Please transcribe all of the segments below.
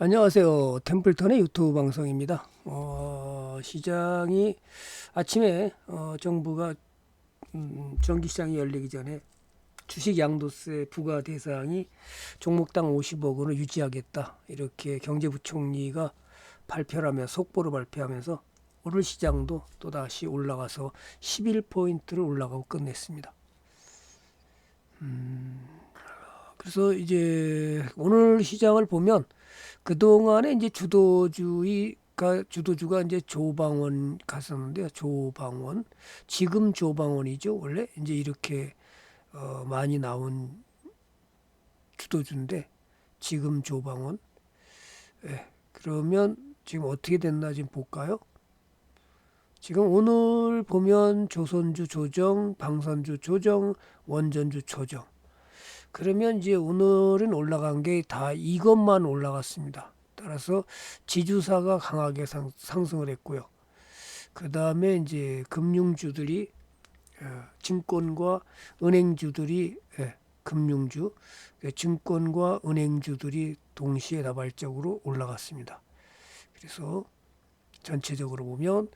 안녕하세요. 템플턴의 유튜브 방송입니다. 어, 시장이 아침에 어, 정부가 음, 전기시장이 열리기 전에 주식 양도세 부과 대상이 종목당 50억 원을 유지하겠다 이렇게 경제부총리가 발표를 하며 속보를 발표하면서 오늘 시장도 또 다시 올라가서 11포인트를 올라가고 끝냈습니다. 그래서 이제 오늘 시장을 보면 그동안에 이제 주도주의가 주도주가 이제 조방원 갔었는데요. 조방원. 지금 조방원이죠. 원래 이제 이렇게 어 많이 나온 주도주인데 지금 조방원. 예. 그러면 지금 어떻게 됐나 지금 볼까요? 지금 오늘 보면 조선주 조정, 방산주 조정, 원전주 조정. 그러면 이제 오늘은 올라간 게 다 이것만 올라갔습니다. 따라서 지주사가 강하게 상, 상승을 했고요. 그 다음에 이제 금융주들이 어, 증권과 은행주들이 예, 금융주, 예, 증권과 은행주들이 동시에 다발적으로 올라갔습니다. 그래서 전체적으로 보면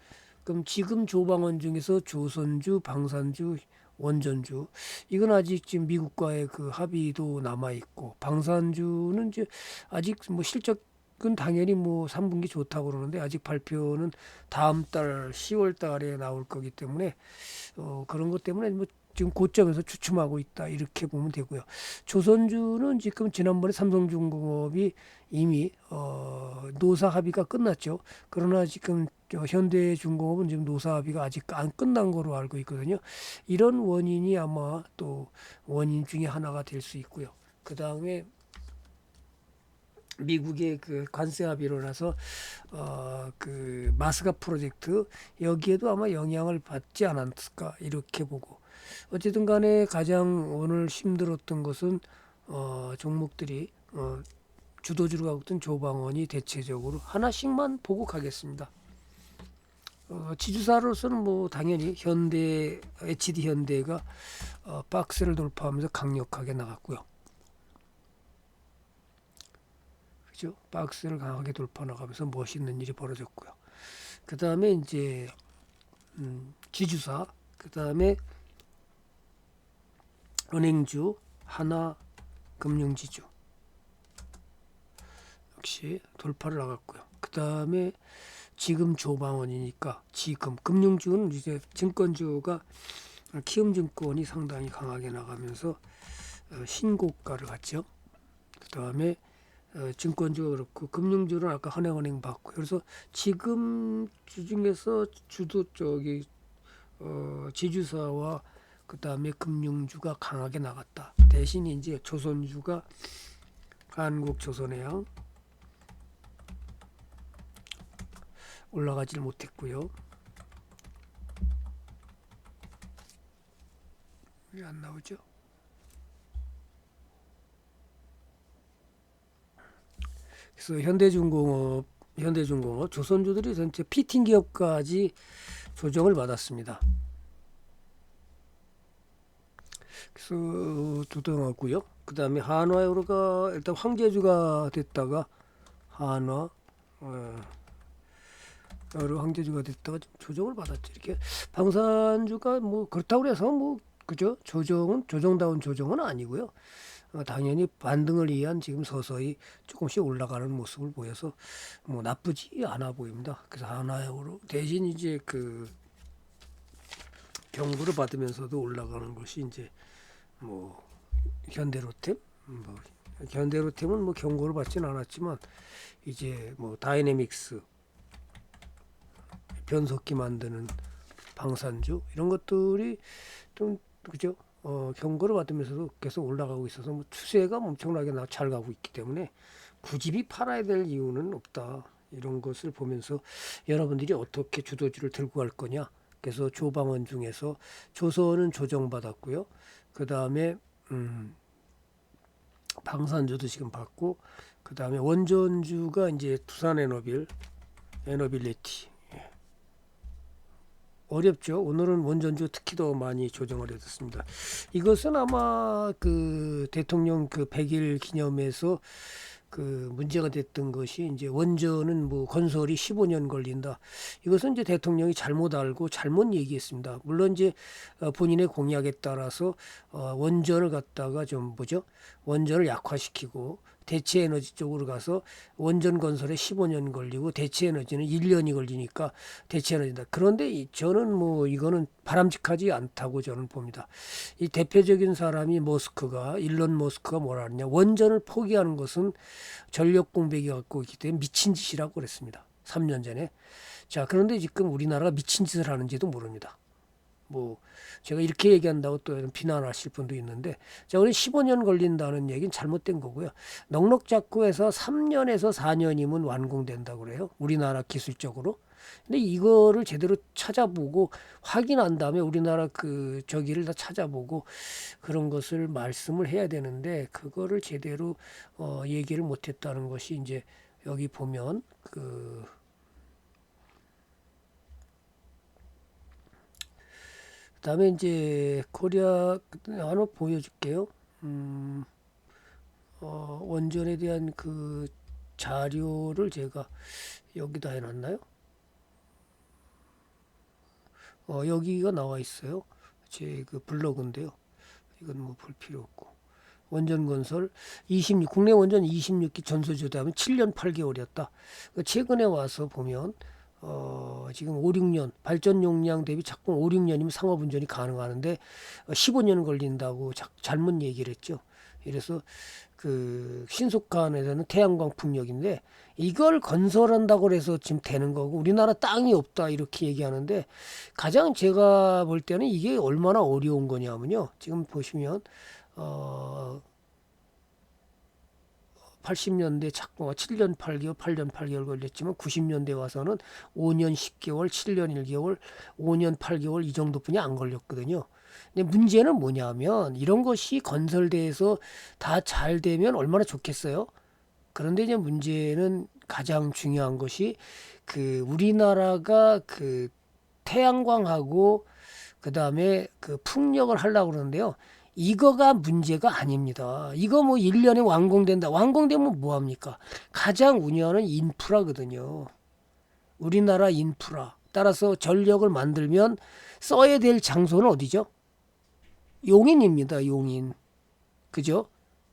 그럼 지금 조방원 중에서 조선주, 방산주, 원전주. 이건 아직 지금 미국과의 그 합의도 남아 있고 방산주는 이제 아직 뭐 실적은 당연히 뭐 3분기 좋다고 그러는데 아직 발표는 다음 달 10월 달에 나올 거기 때문에 어 그런 것 때문에 뭐 지금 고점에서 주춤하고 있다 이렇게 보면 되고요. 조선주는 지금 지난번에 삼성중공업이 이미 어 노사 합의가 끝났죠. 그러나 지금 저 현대중공업은 지금 노사 합의가 아직 안 끝난 거로 알고 있거든요. 이런 원인이 아마 또 원인 중에 하나가 될 수 있고요. 그 다음에 미국의 그 관세 합의로 나서 어그 마스가 프로젝트 여기에도 아마 영향을 받지 않았을까 이렇게 보고 어쨌든 간에 가장 오늘 힘들었던 것은 어 종목들이 어 주도주로 가고 있던 조방원이 대체적으로 하나씩만 보고 가겠습니다. 어, 지주사로서는 뭐 당연히 현대 HD 현대가 어, 박스를 돌파하면서 강력하게 나갔고요. 그죠? 박스를 강하게 돌파 나가면서 멋있는 일이 벌어졌고요. 그 다음에 이제 음, 지주사, 그 다음에 은행주, 하나, 금융지주 역시 돌파를 나갔고요. 그 다음에 지금 조방원이니까 지금 금융주는 이제 증권주가 키움증권이 상당히 강하게 나가면서 어, 신고가를 갔죠. 그 다음에 어, 증권주가 그렇고 금융주는 아까 한행은행 받고 그래서 지금 주 중에서 주도 저기 어, 지주사와 그 다음에 금융주가 강하게 나갔다. 대신 이제 조선주가 한국 조선해양 올라가질 못했고요. 왜 안 나오죠? 그래서 현대중공업, 현대중공업, 조선주들이 전체 피팅 기업까지 조정을 받았습니다. 그래서 두덩하고요. 그 다음에 한화유로가 일단 황제주가 됐다가 한화, 어, 황제주가 됐다가 좀 조정을 받았죠. 이렇게 방산주가 뭐 그렇다고 해서 뭐 그죠? 조정은 조정다운 조정은 아니고요. 어, 당연히 반등을 위한 지금 서서히 조금씩 올라가는 모습을 보여서 뭐 나쁘지 않아 보입니다. 그래서 하나로 대신 이제 그 경고를 받으면서도 올라가는 것이 이제 뭐 현대로템 뭐 현대로템은 뭐 경고를 받지는 않았지만 이제 뭐 다이내믹스 변속기 만드는 방산주 이런 것들이 좀 그죠? 어, 경고를 받으면서도 계속 올라가고 있어서 뭐 추세가 엄청나게 나- 잘 가고 있기 때문에 굳이 팔아야 될 이유는 없다. 이런 것을 보면서 여러분들이 어떻게 주도주를 들고 갈 거냐. 그래서 조방원 중에서 조선은 조정받았고요. 그 다음에 음, 방산주도 지금 받고 그 다음에 원전주가 이제 두산 에너빌, 에너빌리티 어렵죠. 오늘은 원전주 특히 더 많이 조정을 해뒀습니다. 이것은 아마 그 대통령 그 100일 기념에서 그 문제가 됐던 것이 이제 원전은 뭐 건설이 15년 걸린다. 이것은 이제 대통령이 잘못 알고 잘못 얘기했습니다. 물론 이제 어, 본인의 공약에 따라서 어, 원전을 갖다가 좀 뭐죠? 원전을 약화시키고 대체 에너지 쪽으로 가서 원전 건설에 15년 걸리고 대체 에너지는 1년이 걸리니까 대체 에너지다. 그런데 이- 저는 뭐 이거는 바람직하지 않다고 저는 봅니다. 이 대표적인 사람이 머스크가 일론 머스크가 뭐라 하느냐 원전을 포기하는 것은 전력 공백이 갖고 있기 때문에 미친 짓이라고 그랬습니다. 3년 전에. 자 그런데 지금 우리나라가 미친 짓을 하는지도 모릅니다. 뭐 제가 이렇게 얘기한다고 또 비난하실 분도 있는데 자 우리 15년 걸린다는 얘기는 잘못된 거고요. 넉넉 잡고에서 3년에서 4년이면 완공된다고 그래요. 우리나라 기술적으로. 근데 이거를 제대로 찾아보고 확인한 다음에 우리나라 그 저기를 다 찾아보고 그런 것을 말씀을 해야 되는데 그거를 제대로 어 얘기를 못 했다는 것이 이제 여기 보면 그 다음에 이제 코리아 하나 보여줄게요. 음, 어, 원전에 대한 그 자료를 제가 여기다 해놨나요? 어, 여기가 나와 있어요. 제 그 블로그인데요. 이건 뭐 볼 필요 없고. 원전 건설 26 국내 원전 26기 전소 조달하면 7년 8개월이었다. 최근에 와서 보면 어, 지금 5, 6년 발전 용량 대비 작동 5, 6년이면 상업 운전이 가능하는데 어, 15년 걸린다고 자, 잘못 얘기를 했죠. 이래서 그 신속한에서는 태양광 풍력인데 이걸 건설한다고 해서 지금 되는 거고 우리나라 땅이 없다 이렇게 얘기하는데 가장 제가 볼 때는 이게 얼마나 어려운 거냐면요. 지금 보시면 어 80년대 착공가 7년 8개월, 8년 8개월 걸렸지만 90년대 와서는 5년 10개월, 7년 1개월, 5년 8개월 이 정도뿐이 안 걸렸거든요. 근데 문제는 뭐냐면 이런 것이 건설돼서 다 잘 되면 얼마나 좋겠어요. 그런데 이제 문제는 가장 중요한 것이 그 우리나라가 그 태양광하고 그다음에 그 풍력을 하려고 그러는데요. 이거가 문제가 아닙니다. 이거 뭐 1년에 완공된다. 완공되면 뭐 합니까? 가장 운영하는 인프라거든요. 우리나라 인프라. 따라서 전력을 만들면 써야 될 장소는 어디죠? 용인입니다. 용인. 그죠?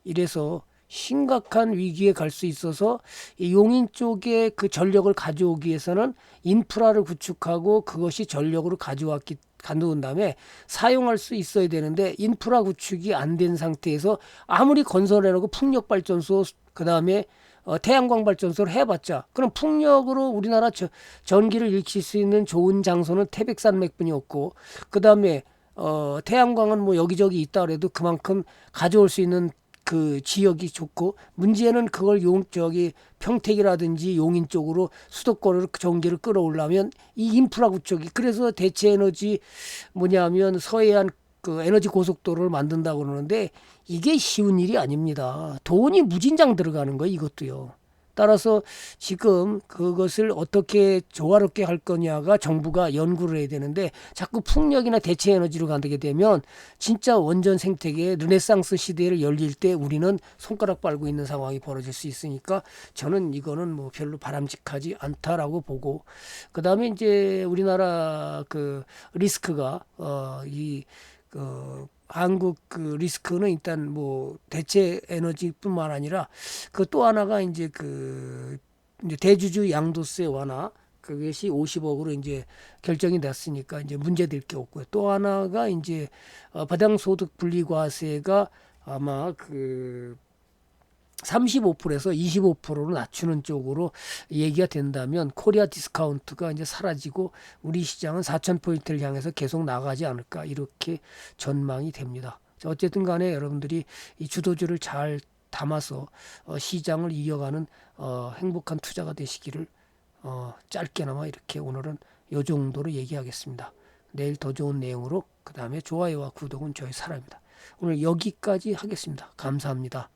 이래서 심각한 위기에 갈 수 있어서 이 용인 쪽에 그 전력을 가져오기 위해서는 인프라를 구축하고 그것이 전력으로 가져왔기 가져온 다음에 사용할 수 있어야 되는데 인프라 구축이 안 된 상태에서 아무리 건설해놓고 풍력 발전소 그 다음에 어, 태양광 발전소를 해봤자 그럼 풍력으로 우리나라 저, 전기를 일으킬 수 있는 좋은 장소는 태백산맥뿐이 없고 그 다음에 어, 태양광은 뭐 여기저기 있다 그래도 그만큼 가져올 수 있는 그 지역이 좋고 문제는 그걸 용 저기 평택이라든지 용인 쪽으로 수도권으로 그 전기를 끌어올라면 이 인프라 구축이 그래서 대체 에너지 뭐냐면 서해안 그 에너지 고속도로를 만든다고 그러는데 이게 쉬운 일이 아닙니다. 돈이 무진장 들어가는 거예요, 이것도요. 따라서 지금 그것을 어떻게 조화롭게 할 거냐가 정부가 연구를 해야 되는데 자꾸 풍력이나 대체 에너지로 가게 되면 진짜 원전 생태계의 르네상스 시대를 열릴 때 우리는 손가락 빨고 있는 상황이 벌어질 수 있으니까 저는 이거는 뭐 별로 바람직하지 않다라고 보고 그다음에 이제 우리나라 그 리스크가 어이 그 한국 그 리스크는 일단 뭐 대체 에너지뿐만 아니라 그 또 하나가 이제 그 이제 대주주 양도세 완화 그것이 50억으로 이제 결정이 됐으니까 이제 문제될 게 없고요. 또 하나가 이제 어, 바당 소득 분리과세가 아마 그 35%에서 25%로 낮추는 쪽으로 얘기가 된다면 코리아 디스카운트가 이제 사라지고 우리 시장은 4,000포인트를 향해서 계속 나가지 않을까 이렇게 전망이 됩니다. 자, 어쨌든 간에 여러분들이 이 주도주를 잘 담아서 어, 시장을 이어가는 어, 행복한 투자가 되시기를 어, 짧게나마 이렇게 오늘은 요 정도로 얘기하겠습니다. 내일 더 좋은 내용으로 그 다음에 좋아요와 구독은 저의 사랑입니다. 오늘 여기까지 하겠습니다. 감사합니다.